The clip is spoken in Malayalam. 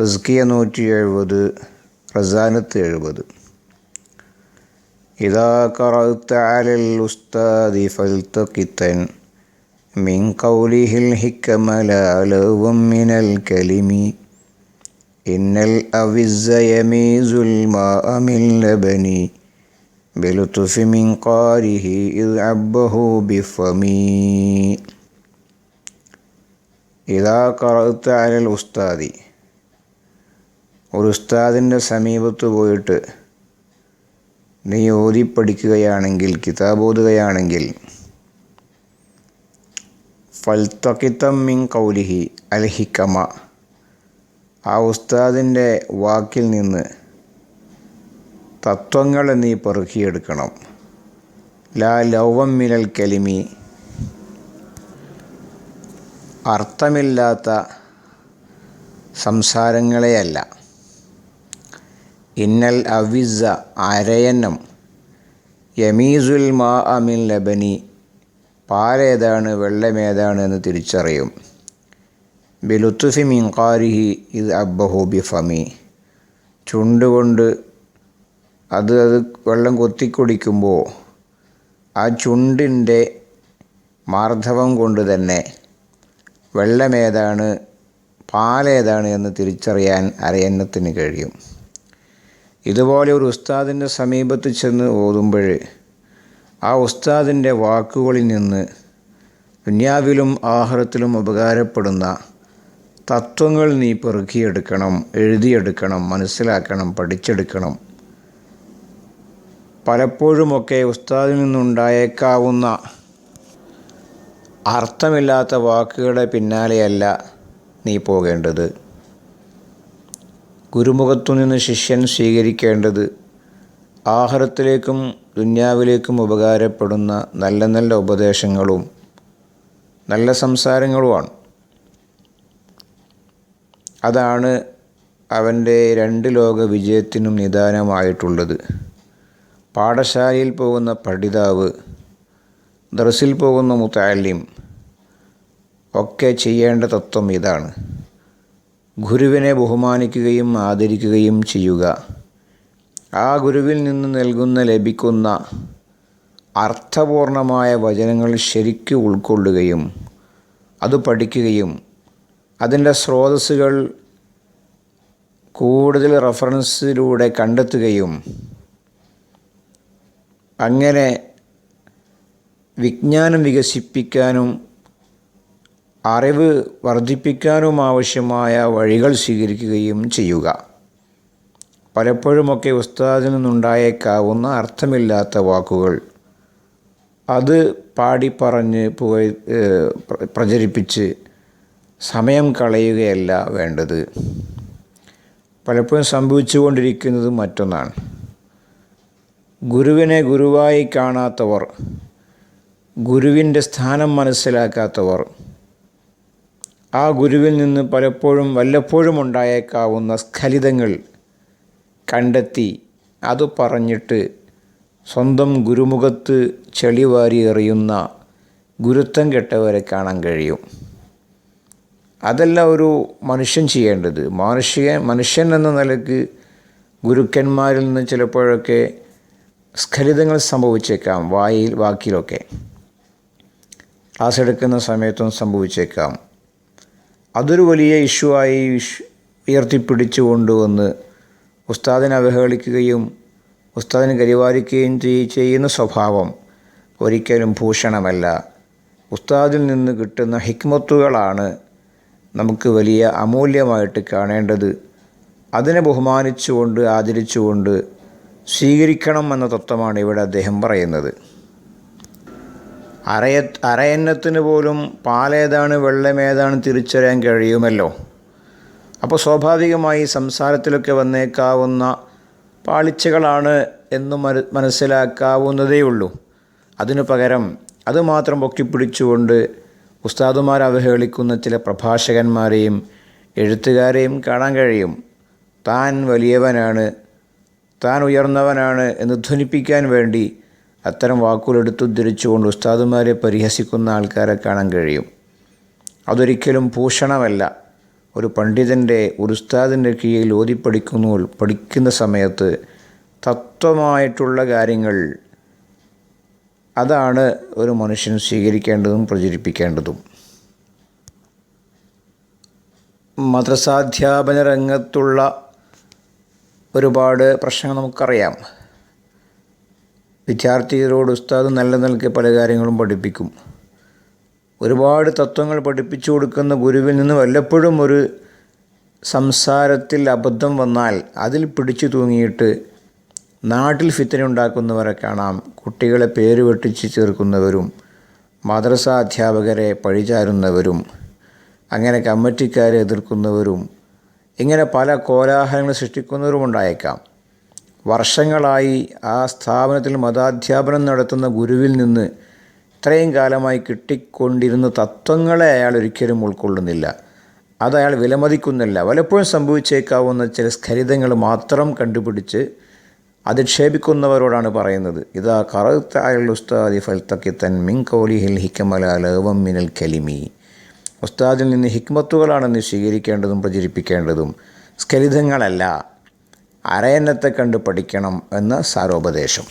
തസ്കിയ നൂറ്റി എഴുപത് റസാനത്ത് എഴുപത്. ഇതാ കറത്ത് അലൽ ഉസ്താദി ഫൽത്തക്കിത്തൻ മിൻ കൗലിഹിൽ ഹിക്കമലവും മിനൽ കലിമി. ഇന്നൽ അവിസയമീസുൽ മാമിൽ ലബനി ബിലുത്തുഫി മിൻ കാരിഹി ഇത് അബ്ബഹു ബിഫമി. ഇതാ കറത്ത് അലൽ ഉസ്താദി ഒരു ഉസ്താദിന്റെ സമീപത്ത് പോയിട്ട് നീ ഓതി പഠിക്കുകയാണെങ്കിൽ കിതാബ് ഓതുകയാണെങ്കിൽ ഫൽത്തക്കിത്തം മിൻ കൗലിഹി അൽ ഹിക്കമ ആ ഉസ്താദിന്റെ വാക്കിൽ നിന്ന് തത്വങ്ങളെ നീ പെറുക്കിയെടുക്കണം. ലാ ലൗവം മിനൽ കലിമി അർത്ഥമില്ലാത്ത സംസാരങ്ങളെയല്ല. ഇന്നൽ അവിസ അരയന്നം. യമീസുൽ മാ അമിൻ ലബനി. പാലേതാണ് വെള്ളമേതാണ് എന്ന് തിരിച്ചറിയും. ബിലുത്തുഫി മിൻകാരിഹി ഇത് അബ്ബഹൂബി ബിഫമി. ചുണ്ടുകൊണ്ട് അത് അത് വെള്ളം കൊത്തിക്കുടിക്കുമ്പോൾ ആ ചുണ്ടിന്റെ മാർദ്ധവം കൊണ്ട് തന്നെ വെള്ളമേതാണ് പാലേതാണ് എന്ന് തിരിച്ചറിയാൻ അരയന്നത്തിന് കഴിയും. ഇതുപോലെ ഒരു ഉസ്താദിന്റെ സമീപത്ത് ചെന്ന് ഓതുമ്പോൾ ആ ഉസ്താദിന്റെ വാക്കുകളിൽ നിന്ന് ദുന്യാവിലും ആഹാരത്തിലും ഉപകാരപ്പെടുന്ന തത്വങ്ങൾ നീ പെറുക്കിയെടുക്കണം എഴുതിയെടുക്കണം മനസ്സിലാക്കണം പഠിച്ചെടുക്കണം. പലപ്പോഴുമൊക്കെ ഉസ്താദിൽ നിന്നുണ്ടായേക്കാവുന്ന അർത്ഥമില്ലാത്ത വാക്കുകളുടെ പിന്നാലെയല്ല നീ പോകേണ്ടത്. ഗുരുമുഖത്തു നിന്ന് ശിഷ്യൻ സ്വീകരിക്കേണ്ടത് ആഹാരത്തിലേക്കും ദുന്യാവിലേക്കും ഉപകാരപ്പെടുന്ന നല്ല നല്ല ഉപദേശങ്ങളും നല്ല സംസാരങ്ങളുമാണ്. അതാണ് അവന്റെ രണ്ട് ലോക വിജയത്തിനും നിദാനമായിട്ടുള്ളത്. പാഠശാലയിൽ പോകുന്ന പഠിതാവ് ദർസിൽ പോകുന്ന മുത്താലിം ഒക്കെ ചെയ്യേണ്ട തത്വം ഇതാണ്. ഗുരുവിനെ ബഹുമാനിക്കുകയും ആദരിക്കുകയും ചെയ്യുക. ആ ഗുരുവിൽ നിന്ന് നൽകുന്ന ലഭിക്കുന്ന അർത്ഥപൂർണമായ വചനങ്ങൾ ശരിക്കു ഉൾക്കൊള്ളുകയും അത് പഠിക്കുകയും അതിന്റെ സ്രോതസ്സുകൾ കൂടുതൽ റഫറൻസിലൂടെ കണ്ടെത്തുകയും അങ്ങനെ വിജ്ഞാനം വികസിപ്പിക്കാനും അറിവ് വർദ്ധിപ്പിക്കാനും ആവശ്യമായ വഴികൾ സ്വീകരിക്കുകയും ചെയ്യുക. പലപ്പോഴുമൊക്കെ ഉസ്താദിൽ നിന്നുണ്ടായേക്കാവുന്ന അർത്ഥമില്ലാത്ത വാക്കുകൾ. അത് പാടിപ്പറഞ്ഞ് പോയി പ്രചരിപ്പിച്ച് സമയം കളയുകയല്ല വേണ്ടത്. പലപ്പോഴും സംഭവിച്ചുകൊണ്ടിരിക്കുന്നത് മറ്റൊന്നാണ്. ഗുരുവിനെ ഗുരുവായി കാണാത്തവർ ഗുരുവിന്റെ സ്ഥാനം മനസ്സിലാക്കാത്തവർ ആ ഗുരുവിൽ നിന്ന് പലപ്പോഴും വല്ലപ്പോഴും ഉണ്ടായേക്കാവുന്ന സ്ഖലിതങ്ങൾ കണ്ടെത്തി അത് പറഞ്ഞിട്ട് സ്വന്തം ഗുരുമുഖത്ത് ചെളിവാരി എറിയുന്ന ഗുരുത്വം കെട്ടവരെ കാണാൻ കഴിയും. അതല്ല ഒരു മനുഷ്യൻ ചെയ്യേണ്ടത്. മനുഷ്യ മനുഷ്യൻ എന്ന നിലയ്ക്ക് ഗുരുക്കന്മാരിൽ നിന്ന് ചിലപ്പോഴൊക്കെ സ്ഖലിതങ്ങൾ സംഭവിച്ചേക്കാം വായിൽ വാക്കിലൊക്കെ. ക്ലാസ് എടുക്കുന്ന സമയത്തും സംഭവിച്ചേക്കാം. അതൊരു വലിയ ഇഷ്യൂ ആയി ഉയർത്തിപ്പിടിച്ചു കൊണ്ടുവന്ന് ഉസ്താദിനെ അവഹേളിക്കുകയും ഉസ്താദിനെ കരിവാരിക്കുകയും ചെയ്യുന്ന സ്വഭാവം ഒരിക്കലും ഭൂഷണമല്ല. ഉസ്താദിൽ നിന്ന് കിട്ടുന്ന ഹിക്മത്തുകളാണ് നമുക്ക് വലിയ അമൂല്യമായിട്ട് കാണേണ്ടത്. അതിനെ ബഹുമാനിച്ചുകൊണ്ട് ആദരിച്ചുകൊണ്ട് സ്വീകരിക്കണം എന്ന തത്വമാണ് ഇവിടെ അദ്ദേഹം പറയുന്നത്. അറയ അരയന്നത്തിന് പോലും പാലേതാണ് വെള്ളമേതാണ് തിരിച്ചറിയാൻ കഴിയുമല്ലോ? അപ്പോൾ സ്വാഭാവികമായി സംസാരത്തിലൊക്കെ വന്നേക്കാവുന്ന പാളിച്ചകളാണ് എന്ന് മനസ്സിലാക്കാവുന്നതേ ഉള്ളൂ അതിനു പകരം അതുമാത്രം പൊക്കിപ്പിടിച്ചുകൊണ്ട് ഉസ്താദുമാർ അവഹേളിക്കുന്ന ചില പ്രഭാഷകന്മാരെയും എഴുത്തുകാരെയും കാണാൻ കഴിയും. താൻ വലിയവനാണ് താൻ ഉയർന്നവനാണ് എന്ന് ധ്വനിപ്പിക്കാൻ വേണ്ടി അത്തരം വാക്കുകൾ ഉദ്ധരിച്ചുകൊണ്ട് ഉസ്താദുമാരെ പരിഹസിക്കുന്ന ആൾക്കാരെ കാണാൻ കഴിയും. അതൊരിക്കലും ഭൂഷണമല്ല ഒരു പണ്ഡിതന്റെ ഒരു ഉസ്താദിന്റെ കീഴിൽ ഓതി പഠിക്കുന്നു പഠിക്കുന്ന സമയത്ത് തത്വമായിട്ടുള്ള കാര്യങ്ങൾ അതാണ് ഒരു മനുഷ്യൻ സ്വീകരിക്കേണ്ടതും പ്രചരിപ്പിക്കേണ്ടതും. മദ്രസാധ്യാപന രംഗത്തുള്ള ഒരുപാട് പ്രശ്നങ്ങൾ നമുക്കറിയാം. വിദ്യാർത്ഥികളോട് ഉസ്താദ് നല്ല നിലയ്ക്ക് പല കാര്യങ്ങളും പഠിപ്പിക്കും. ഒരുപാട് തത്വങ്ങൾ പഠിപ്പിച്ചു കൊടുക്കുന്ന ഗുരുവിൽ നിന്ന് വല്ലപ്പോഴും ഒരു സംസാരത്തിൽ അബദ്ധം വന്നാൽ അതിൽ പിടിച്ചു തൂങ്ങിയിട്ട് നാട്ടിൽ ഫിത്തന ഉണ്ടാക്കുന്നവരെ കാണാം. കുട്ടികളെ പേര് വെട്ടിച്ച് ചേർക്കുന്നവരും മദ്രസ അധ്യാപകരെ പഴിചാരുന്നവരും അങ്ങനെ കമ്മിറ്റിക്കാരെ എതിർക്കുന്നവരും ഇങ്ങനെ പല കോലാഹലങ്ങൾ സൃഷ്ടിക്കുന്നവരും ഉണ്ടായേക്കാം. വർഷങ്ങളായി ആ സ്ഥാപനത്തിൽ മതാധ്യാപനം നടത്തുന്ന ഗുരുവിൽ നിന്ന് ഇത്രയും കാലമായി കിട്ടിക്കൊണ്ടിരുന്ന തത്വങ്ങളെ അയാൾ ഒരിക്കലും ഉൾക്കൊള്ളുന്നില്ല. അത് അയാൾ വിലമതിക്കുന്നില്ല. പലപ്പോഴും സംഭവിച്ചേക്കാവുന്ന ചില സ്ഖലിതങ്ങൾ മാത്രം കണ്ടുപിടിച്ച് അധിക്ഷേപിക്കുന്നവരോടാണ് പറയുന്നത്. ഇതാ കറുത്ത ഉസ്താദി ഫൽത്തക്കിത്തൻ മിൻ കൗലിഹിൽ ഹിക്കമല ലവം മിനൽ കലിമി. ഉസ്താദിൽ നിന്ന് ഹിക്മത്തുകളാണെന്ന് സ്വീകരിക്കേണ്ടതും പ്രചരിപ്പിക്കേണ്ടതും. സ്ഖലിതങ്ങളല്ല. അരയന്നത്തെ കണ്ട് പഠിക്കണം എന്ന് സാരോപദേശം.